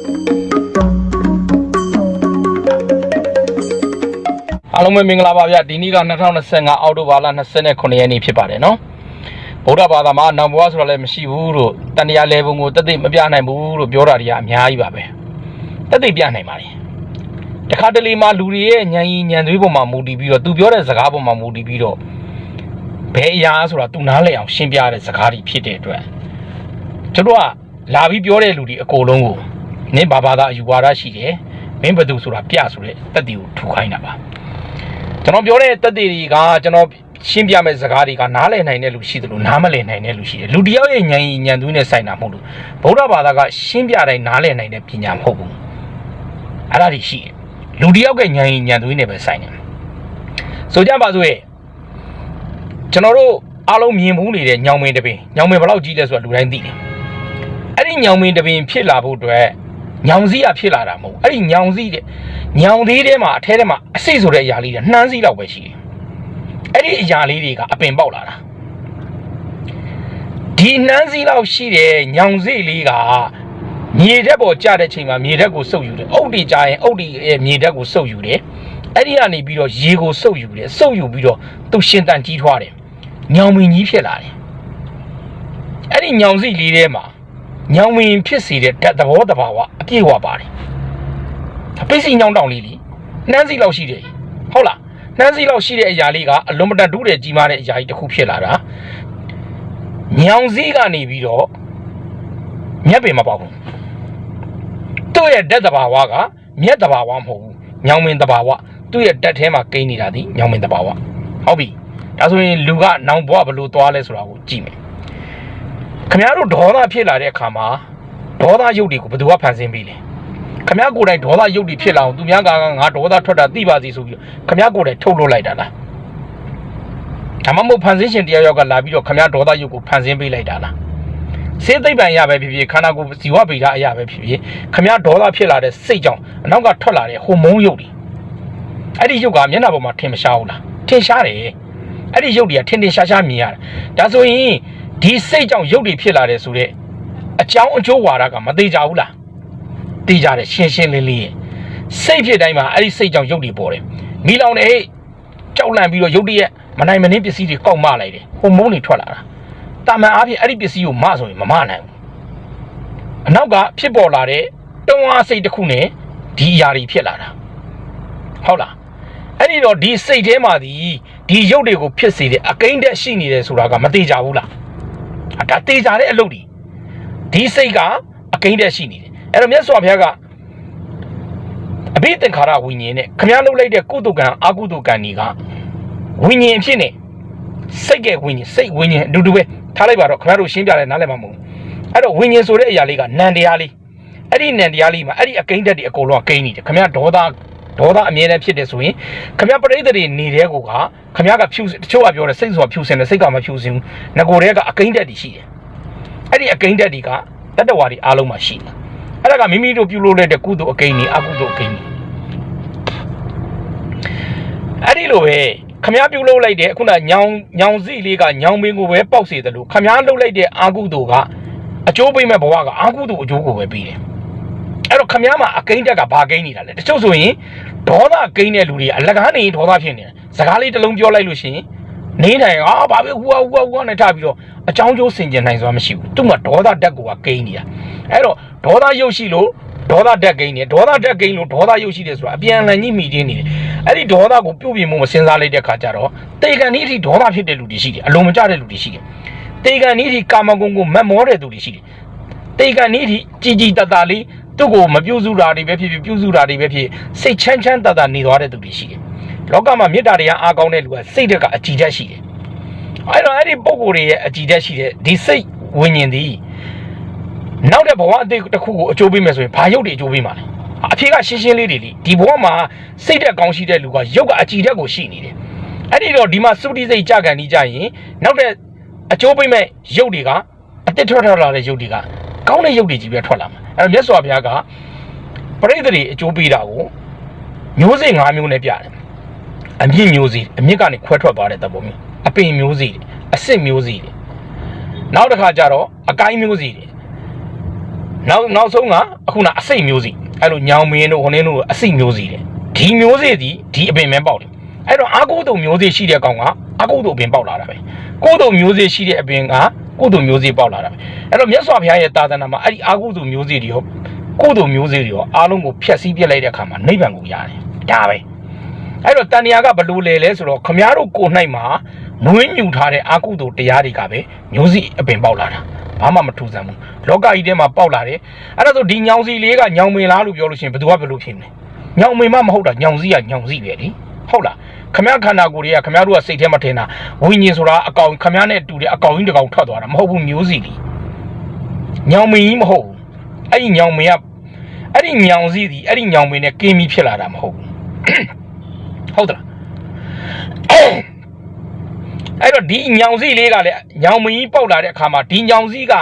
အားလုံးပဲမင်္ဂလာပါဗျဒီနေ့က2025အောက်တိုဘာလ29ရက်နေ့ဖြစ်ပါတယ်နော်ဗုဒ္ဓဘာသာမှာနောင်ဘဝဆိုတာလည်းမရှိဘူးလို့တန်တရားလေဘုံကိုတက်သိမပြနိုင်ဘူးလို့ပြောတာတွေကအများကြီးပါပဲတက်သိပြနိုင်ပါလေတခါတလေမှာလူတွေရဲ့ဉာဏ်ကြီးဉာဏ်သွေးပေါ်မှာမူတည်ပြီးတော့သူပြောတဲ့စကားပေါ်မှာမူတည်ပြီးတော့ဘယ်အရာဆိုတာသူနားလည်အောင်ရှင်းပြတဲ့စကားတွေဖြစ်တဲ့အတွက်ကျွန်တော်ကလာပြီးပြောတဲ့လူတွေအကုန်လုံးကို နင်းဘာဘာသာအယူဝါဒရှိတယ်မင်းဘယ်သူဆိုတာပြဆိုတဲ့တက်တီကိုထူခိုင်းတာပါကျွန်တော်ပြောတဲ့တက်တွေတွေကကျွန်တော်ရှင်းပြမဲ့စကားတွေကနားလည်နိုင်တဲ့လူရှိသလိုနားမလည်နိုင်တဲ့လူရှိတယ်လူတစ်ယောက်ရဲ့ဉာဏ်ဉာဏ်သွင်းနဲ့ဆိုင်တာမဟုတ်လို့ဗုဒ္ဓဘာသာကရှင်းပြတိုင်းနားလည်နိုင်တဲ့ပညာမဟုတ်ဘူးအဲ့ဒါတွေရှိတယ်လူတစ်ယောက်ကဉာဏ်ဉာဏ်သွင်းနဲ့ပဲဆိုင်တယ်ဆိုကြပါစို့ရဲ့ကျွန်တော်တို့အားလုံးမြင်ဘူးနေတဲ့ညောင်မင်းတပင်ညောင်မင်းဘယ်လောက်ကြီးလဲဆိုတာလူတိုင်းသိတယ်အဲ့ဒီညောင်မင်းတပင်ဖြစ်လာဖို့အတွက် ညောင်စည်းကဖြစ်လာတာမဟုတ်ဘူးအဲ့ဒီညောင်စည်းတဲ့ညောင်သေးထဲမှာအထဲထဲမှာအစိတ်ဆိုတဲ့အရာလေးတွေနှမ်းစည်းလောက်ပဲရှိတယ်အဲ့ဒီအရာလေးတွေကအပင်ပေါက်လာတာဒီနှမ်းစည်းလောက်ရှိတဲ့ညောင်စည်းလေးကမြေဓာတ်ပေါ်ကျတဲ့ချိန်မှာမြေဓာတ်ကိုစုပ်ယူတယ်အုတ်တီကျရင်အုတ်တီရဲ့မြေဓာတ်ကိုစုပ်ယူတယ်အဲ့ဒီကနေပြီးတော့ရေကိုစုပ်ယူတယ်စုပ်ယူပြီးတော့သူရှင်တန်ကြီးထွားတယ်ညောင်မင်းကြီးဖြစ်လာတယ်အဲ့ဒီညောင်စည်းလေးထဲမှာ ညောင်မင်းဖြစ်စေတဲ့ဓာတ်သဘောတဘာဝအပြည့်ဝပါတယ်အပိစိညောင်းတောင်လေးလीနှမ်းစည်းလောက်ရှိတယ်ဟုတ်လားနှမ်းစည်းလောက်ရှိတဲ့အရာလေးကအလွန်မတန်ဒုတဲ့ကြီးမားတဲ့အရာကြီးတစ်ခုဖြစ်လာတာညောင်စည်းကနေပြီးတော့မြက်ပင်မပေါက်ဘူးသူ့ရဲ့ဓာတ်တဘာဝကမြက်တဘာဝမဟုတ်ဘူးညောင်မင်းတဘာဝသူ့ရဲ့ဓာတ်ထဲမှာကိန်းနေတာဒီညောင်မင်းတဘာဝဟုတ်ပြီဒါဆိုရင်လူကနောင်ဘဝဘယ်လိုသွားလဲဆိုတာကိုကြည့်မယ် ခင်ဗျားတို့ဒေါသဖြစ်လာတဲ့အခါမှာဒေါသရုပ်တွေကိုဘယ်သူကဖန်ဆင်းပြီးလဲခင်ဗျားကိုယ်တိုင်ဒေါသရုပ်တွေဖြစ်လာအောင်သူများကငါဒေါသထွက်တာသိပါစီဆိုပြီးခင်ဗျားကိုယ်တိုင်ထုတ်လွှတ်လိုက်တာလားဒါမှမဟုတ်ဖန်ဆင်းရှင်တရားယောက်ကလာပြီးတော့ခင်ဗျားဒေါသရုပ်ကိုဖန်ဆင်းပေးလိုက်တာလားစေသိပ်ပံရပဲဖြစ်ဖြစ်ခန္ဓာကိုယ်ဇီဝဗေဒအရာပဲဖြစ်ဖြစ်ခမရဒေါသဖြစ်လာတဲ့စိတ်ကြောင့်အနောက်ကထွက်လာတဲ့ဟော်မုန်းရုပ်တွေအဲ့ဒီရုပ်ကမျက်နှာပေါ်မှာထင်မရှားဘူးလားထင်ရှားတယ်အဲ့ဒီရုပ်တွေကထင်ထင်ရှားရှားမြင်ရတယ်ဒါဆိုရင် ဒီစိတ်ကြောင့်ရုပ်တွေဖြစ်လာတယ်ဆိုတော့အကြောင်းအကျိုးဝါဒကမသေးကြဘူးလားသိကြတယ်ရှင်းရှင်းလင်းလင်းရဲ့စိတ်ဖြစ်တိုင်းမှာအဲ့ဒီစိတ်ကြောင့်ရုပ်တွေပေါ်တယ်မိလောင်နေဟဲ့ကြောက်လန့်ပြီးတော့ရုပ်တရက်မနိုင်မနှင်းပစ္စည်းတွေကောက်မလိုက်တယ်ဟိုမုန်းတွေထွက်လာတာတာမန်အားဖြင့်အဲ့ဒီပစ္စည်းကိုမဆိုရင်မမနိုင်ဘူးအနောက်ကဖြစ်ပေါ်လာတဲ့တွန်းအားစိတ်တစ်ခုနဲ့ဒီအရာတွေဖြစ်လာတာဟုတ်လားအဲ့ဒီတော့ဒီစိတ်ထဲမှာဒီဒီရုပ်တွေကိုဖြစ်စေတဲ့အကိန်းတက်ရှိနေတယ်ဆိုတာကမသေးကြဘူးလားအ ဒါသေးကြတဲ့အလုပ်တွေဒီစိတ်ကအကိန်းတက်ရှိနေတယ်အဲ့တော့မြတ်စွာဘုရားကအဘိသင်္ခါရဝိညာဉ်နဲ့ခမည်းလုပ်လိုက်တဲ့ကုသကံအကုသကံတွေကဝိညာဉ်အဖြစ်နဲ့စိတ်ကဝိညာဉ်စိတ်ဝိညာဉ်အတူတူပဲထားလိုက်ပါတော့ခမည်းတို့ရှင်းပြတယ်နားလည်မှာမဟုတ်ဘူးအဲ့တော့ဝိညာဉ်ဆိုတဲ့အရာလေးကနံတရားလေးအဲ့ဒီနံတရားလေးမှာအဲ့ဒီအကိန်းတက်တွေအကုန်လုံးကကိန်းနေတယ်ခမည်းဒေါသ ဒေါသအမြဲတမ်းဖြစ်တယ်ဆိုရင်ခမရပရိသေတွေနေတဲ့ကိုကခမရကဖြူတချို့ကပြောတယ်စိတ်ဆိုတာဖြူစင်တယ်စိတ်ကမဖြူစင်ဘူးငကိုတွေကအကိန်းတက်တည်ရှိတယ်အဲ့ဒီအကိန်းတက်တည်ကတတဝါတွေအားလုံးမှာရှိတယ်အဲ့ဒါကမိမိတို့ပြုလုပ်လိုက်တဲ့ကုသိုလ်အကိန်းတွေအကုသိုလ်အကိန်းတွေအဲ့ဒီလိုပဲခမရပြုလုပ်လိုက်တဲ့ခုနညောင်ညောင်စီလေးကညောင်ပင်ကိုပဲပေါက်စေတယ်လို့ခမရလုပ်လိုက်တဲ့အာကုသိုလ်ကအကျိုးပေးမဲ့ဘဝကအာကုသိုလ်အကျိုးကိုပဲပေးတယ်အဲ့တော့ခမရမှာအကိန်းတက်ကဘာကိန်းနေတာလဲတချို့ဆိုရင် ဒေါသကိန်းတဲ့လူတွေအလကားနေဒေါသဖြစ်နေတယ်စကားလေးတစ်လုံးပြောလိုက်လို့ရှိရင်နေနိုင်အာဘာပဲဟူဟာဟူဟာဟူဟာနဲ့ထားပြီးတော့အချောင်းကျိုးဆင်ကျင်နိုင်စွာမရှိဘူးသူ့မှာဒေါသတက်ကိုကကိန်းနေတာအဲ့တော့ဒေါသရုပ်ရှိလို့ဒေါသတက်ကိန်းနေဒေါသတက်ကိန်းလို့ဒေါသရုပ်ရှိတယ်ဆိုတာအပြန်အလှန်ကြီးမိချင်းနေတယ်အဲ့ဒီဒေါသကိုပြုတ်ပြင်းမှုမစဉ်းစားလိုက်တဲ့ခါကျတော့တေကန်ဤအထိဒေါသဖြစ်တဲ့လူတွေရှိတယ်အလုံးမကျတဲ့လူတွေရှိတယ်တေကန်ဤအထိကာမဂုဏ်ကိုမတ်မောတဲ့သူတွေရှိတယ်တေကန်ဤအထိကြည်ကြည်တတလေး သူ့ကိုမပြုစုတာတွေပဲဖြစ်ဖြစ်ပြုစုတာတွေပဲဖြစ်စိတ်ချမ်းချမ်းတတနေသွားတဲ့သူတွေရှိတယ်လောကမှာမေတ္တာတရားအားကောင်းတဲ့လူကစိတ်တက်ကအကြည်တက်ရှိတယ်အဲ့တော့အဲ့ဒီပုံကိုယ်တွေရဲ့အကြည်တက်ရှိတဲ့ဒီစိတ်ဝิญဉ်သည်နောက်တဲ့ဘဝအသေးတစ်ခုကိုအကျိုးပေးမယ်ဆိုရင်ဘာရုပ်တွေအကျိုးပေးမှာလဲအဖြေကရှင်းရှင်းလေးတွေလीဒီဘဝမှာစိတ်တက်ကောင်းရှိတဲ့လူကရုပ်ကအကြည်တက်ကိုရှိနေတယ်အဲ့ဒီတော့ဒီမှာစုတိစိတ်ကြကန်ကြီးကြရင်နောက်တဲ့အကျိုးပေးမဲ့ရုပ်တွေကအတစ်ထွက်ထွက်လာတဲ့ရုပ်တွေက ကောင်းတဲ့ရုပ်တွေကြီးပဲထွက်လာမှာအဲ့တော့မြတ်စွာဘုရားကပရိသေတွေအကျိုးပေးတာကိုမျိုးစိတ်၅မျိုးနဲ့ပြတယ်အမြင့်မျိုးစီအမြင့်ကနေခွဲထွက်သွားတဲ့သဘောမျိုးအပင်မျိုးစီတွေအစစ်မျိုးစီတွေနောက်တစ်ခါကျတော့အကိုင်းမျိုးစီတွေနောက်နောက်ဆုံးကအခုနအစိတ်မျိုးစီအဲ့လိုညောင်မင်းတို့ဟိုနင်းတို့အစိတ်မျိုးစီတယ်ဒီမျိုးစေ့ဒီဒီအပင်ပဲပေါက်တယ်အဲ့တော့အာကုတုံမျိုးစေ့ရှိတဲ့ကောင်ကအကုတုံအပင်ပေါက်လာတာပဲကုတုံမျိုးစေ့ရှိတဲ့အပင်က ကုတုံမျိုးစေ့ပေါက်လာတာပဲအဲ့တော့မြတ်စွာဘုရားရဲ့တာသနာမှာအဲ့ဒီအာကုတုံမျိုးစေ့တွေရောကုတုံမျိုးစေ့တွေရောအားလုံးကိုဖျက်ဆီးပြစ်လိုက်တဲ့အခါမှာနိဗ္ဗာန်ကိုရတယ်ဒါပဲအဲ့တော့တန်တရားကဘလို့လဲလဲဆိုတော့ခမားတို့ကိုယ်၌မှာမွေးမြူထားတဲ့အာကုတုံတရားတွေကပဲမျိုးစေ့အပင်ပေါက်လာတာဘာမှမထူးဆန်းဘူးလောကကြီးထဲမှာပေါက်လာတယ်အဲ့ဒါဆိုဒီညောင်စီလေးကညောင်မင်လားလို့ပြောလို့ရှိရင်ဘယ်သူကဘယ်လိုဖြစ်မလဲညောင်မေမမဟုတ်တာညောင်စည်းကညောင်စည်းပဲလေ ဟုတ်လားခမရခန္ဓာကိုယ်တွေကခမရတို့ကစိတ်ထဲမှာထင်တာဝိညာဉ်ဆိုတာအကောင်ခမရနဲ့တူတဲ့အကောင်ကြီးတစ်ကောင်ထွက်သွားတာမဟုတ်ဘူးမျိုးစီလीညောင်မင်းကြီးမဟုတ်ဘူးအဲ့ဒီညောင်မင်းကအဲ့ဒီညောင်စည်းဒီအဲ့ဒီညောင်မင်းနဲ့ကင်းပြီးဖြစ်လာတာမဟုတ်ဘူးဟုတ်သလားအဲ့တော့ဒီညောင်စည်းလေးကလည်းညောင်မင်းကြီးပေါက်လာတဲ့အခါမှာဒီညောင်စည်းက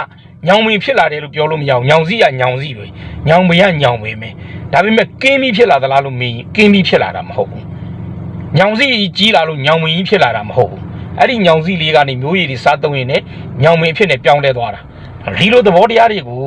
ညောင်မင်းဖြစ်လာတယ်လို့ပြောလို့မရဘူးညောင်စည်းကညောင်စည်းပဲညောင်မင်းကညောင်မင်းပဲဒါပေမဲ့ကင်းပြီးဖြစ်လာသလားလို့မေးရင်ကင်းပြီးဖြစ်လာတာမဟုတ်ဘူး။ ညောင်စီကြီးလာလို့ညောင်မင်းကြီးဖြစ်လာတာမဟုတ်ဘူး။အဲ့ဒီညောင်စီလေးကနေမျိုးရည်တွေစားသုံးရင်လည်းညောင်မင်းအဖြစ်နဲ့ပြောင်းလဲသွားတာ။ဒီလိုသဘောတရားတွေကို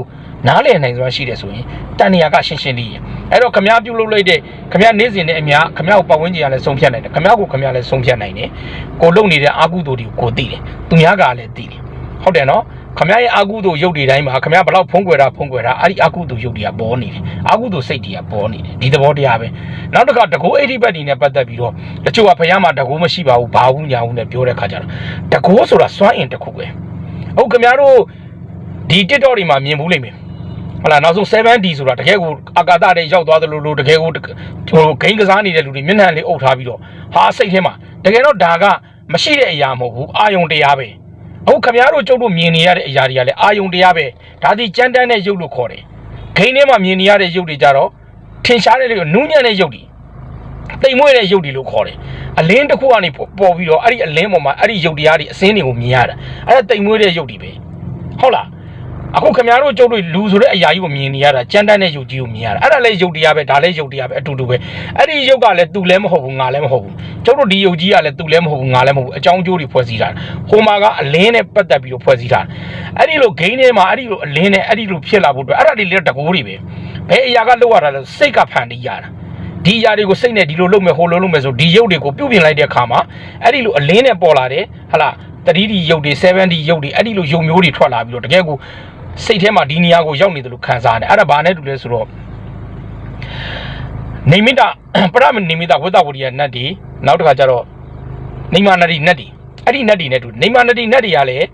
နားလည်နိုင်စွာရှိတယ်ဆိုရင်တဏှာကရှင်းရှင်းလေးရ။အဲ့တော့ခမ ्या ပြုတ်လုပ်လိုက်တဲ့ခမ ्या နေစဉ်နဲ့အများခမ ्या ကိုပတ်ဝန်းကျင်ကလည်းဆုံးဖြတ်နိုင်တယ်။ခမ ्या ကိုခမ ्या လည်းဆုံးဖြတ်နိုင်တယ်။ကိုလုံနေတဲ့အာကုသိုလ်တွေကိုကိုသိတယ်။သူများကလည်းသိတယ်။ဟုတ်တယ်နော်။ ခမရရဲ့အာကုသို့ရုပ်တွေတိုင်းမှာခမရဘလောက်ဖုံးကွယ်တာဖုံးကွယ်တာအဲ့ဒီအာကုသို့ရုပ်တွေကပေါ်နေတယ်အာကုသို့စိတ်တွေကပေါ်နေတယ်ဒီသဘောတရားပဲနောက်တစ်ခါတကိုးအိဋ္ဌိပတ်ဒီနဲ့ပတ်သက်ပြီးတော့တချို့ကဘုရားမှာတကိုးမရှိပါဘူးဘာဘူးညာဘူးနဲ့ပြောတဲ့ခါကျတော့တကိုးဆိုတာစွမ်းအင်တစ်ခုပဲဟုတ်ခမရတို့ဒီ TikTok တွေမှာမြင်ဘူးလိမ့်မယ်ဟလာနောက်ဆုံး 7D ဆိုတာတကယ်ကိုအာကာသထဲရောက်သွားသလိုလိုတကယ်ကိုဟိုဂိမ်းကစားနေတဲ့လူတွေမျက်နှာလေးအုပ်ထားပြီးတော့ဟာစိတ်ထဲမှာတကယ်တော့ဒါကမရှိတဲ့အရာမဟုတ်ဘူးအာယုံတရားပဲ အခုခမရတို့ကျုပ်တို့မြင်နေရတဲ့အရာတွေကလည်းအာယုံတရားပဲဒါဒီကြမ်းတမ်းတဲ့ရုပ်လို့ခေါ်တယ်ဂိမ်းထဲမှာမြင်နေရတဲ့ရုပ်တွေကြတော့ထင်ရှားတဲ့လေနူးညံ့တဲ့ရုပ်တွေတိမ်မွေ့တဲ့ရုပ်တွေလို့ခေါ်တယ်အလင်းတစ်ခုကနေပေါ်ပြီးတော့အဲ့ဒီအလင်းပေါ်မှာအဲ့ဒီရုပ်တရားတွေအစင်းတွေကိုမြင်ရတာအဲ့ဒါတိမ်မွေ့တဲ့ရုပ်တွေပဲဟုတ်လား အခုခမရတို့ကျုပ်တို့လူဆိုတဲ့အရာကြီးကိုမြင်နေရတာကြမ်းတမ်းတဲ့ရုပ်ကြီးကိုမြင်ရတာအဲ့ဒါလည်းရုပ်တရားပဲဒါလည်းရုပ်တရားပဲအတူတူပဲအဲ့ဒီရုပ်ကလည်းသူလည်းမဟုတ်ဘူးငါလည်းမဟုတ်ဘူးကျုပ်တို့ဒီရုပ်ကြီးကလည်းသူလည်းမဟုတ်ဘူးငါလည်းမဟုတ်ဘူးအကြောင်းကျိုးတွေဖွဲ့စည်းတာဟိုမှာကအလင်းနဲ့ပတ်သက်ပြီးတော့ဖွဲ့စည်းတာအဲ့ဒီလိုဂိမ်းထဲမှာအဲ့ဒီလိုအလင်းနဲ့အဲ့ဒီလိုဖြစ်လာဖို့အတွက်အဲ့ဒါတွေလည်းတကိုးတွေပဲဘယ်အရာကလောက်ရတာလဲစိတ်ကဖန်တီးရတာဒီအရာတွေကိုစိတ်နဲ့ဒီလိုလုပ်မယ်ဟိုလိုလုပ်မယ်ဆိုဒီရုပ်တွေကိုပြုတ်ပြင်လိုက်တဲ့အခါမှာအဲ့ဒီလိုအလင်းနဲ့ပေါ်လာတယ်ဟလာ 3D ရုပ်တွေ 7D ရုပ်တွေအဲ့ဒီလိုရုပ်မျိုးတွေထွက်လာပြီးတော့တကယ်ကို စိတ်ထဲမှာဒီနေရာကိုရောက်နေတယ်လို့ခံစားရတယ်အဲ့ဒါဘာနဲ့တူလဲဆိုတော့နေမိတာပရမနေမိတာဝိသဝရိယနတ်ဒီနောက်တစ်ခါကျတော့နေမာနတိနတ်ဒီအဲ့ဒီနတ်ဒီနဲ့တူနေမာနတိနတ်ဒီကလည်း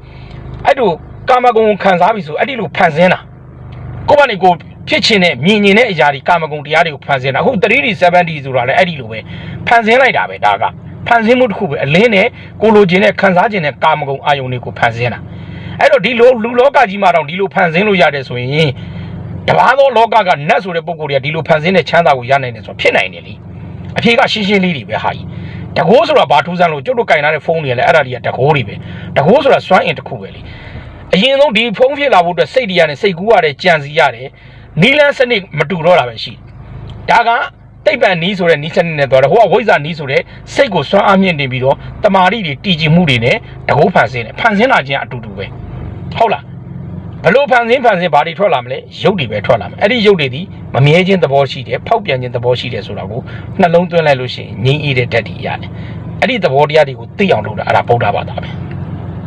အဲ့တို့ကာမဂုဏ်ကိုခံစားပြီဆိုအဲ့ဒီလိုဖန်ဆင်းတာကိုယ့်ဘာနေကိုဖြစ်ချင်တဲ့မြင်မြင်တဲ့အရာတွေကာမဂုဏ်တရားတွေကိုဖန်ဆင်းတာအခု 3D 7D ဆိုတာလည်းအဲ့ဒီလိုပဲဖန်ဆင်းလိုက်တာပဲဒါကဖန်ဆင်းမှုတစ်ခုပဲအလင်းနဲ့ကိုလိုချင်တဲ့ခံစားချင်တဲ့ကာမဂုဏ်အာယုန်တွေကိုဖန်ဆင်းတာ အဲ့တော့ဒီလိုလူလောကကြီးမှာတော့ဒီလိုဖန်ဆင်းလို့ရတယ်ဆိုရင်တဘာသောလောကကနတ်ဆိုတဲ့ပုံကိုယ်တွေကဒီလိုဖန်ဆင်းတဲ့ချမ်းသာကိုရနိုင်တယ်ဆိုတော့ဖြစ်နိုင်တယ်လေအဖြေကရှင်းရှင်းလေးတွေပဲဟာကြီးတကိုးဆိုတာဘာထူးဆန်းလို့ကျုပ်တို့ကင်ထားတဲ့ဖုန်းတွေလည်းအဲ့ဒါတွေကတကိုးတွေပဲတကိုးဆိုတာစွမ်းအင်တစ်ခုပဲလေအရင်ဆုံးဒီဖုန်းဖြစ်လာဖို့အတွက်စိတ်တရားနဲ့စိတ်ကူးရတယ်ကြံစီရတယ်နီလန်းစနစ်မတူတော့တာပဲရှိဒါကတိတ်ပံနီးဆိုတဲ့နီးစနစ်နဲ့သွားတယ်ဟိုကဝိဇ္ဇာနီးဆိုတဲ့စိတ်ကိုစွမ်းအားမြင့်တင်ပြီးတော့တမာရီတွေတည်ကြည်မှုတွေနဲ့တကိုးဖန်ဆင်းတယ်ဖန်ဆင်းလာခြင်းအတူတူပဲ ဟုတ်လားဘလို့ဖန်ဆင်းဖန်ဆင်းဘာတွေထွက်လာမလဲရုပ်တွေပဲထွက်လာမယ်အဲ့ဒီရုပ်တွေဒီမမြဲခြင်းသဘောရှိတယ်ဖောက်ပြန်ခြင်းသဘောရှိတယ်ဆိုတာကိုနှလုံးသွင်းလိုက်လို့ရှိရင်ငြိမ်းအေးတဲ့ဓာတ်တွေရတယ်အဲ့ဒီသဘောတရားတွေကိုသိအောင်လုပ်တာအဲ့ဒါဗုဒ္ဓဘာသာပဲ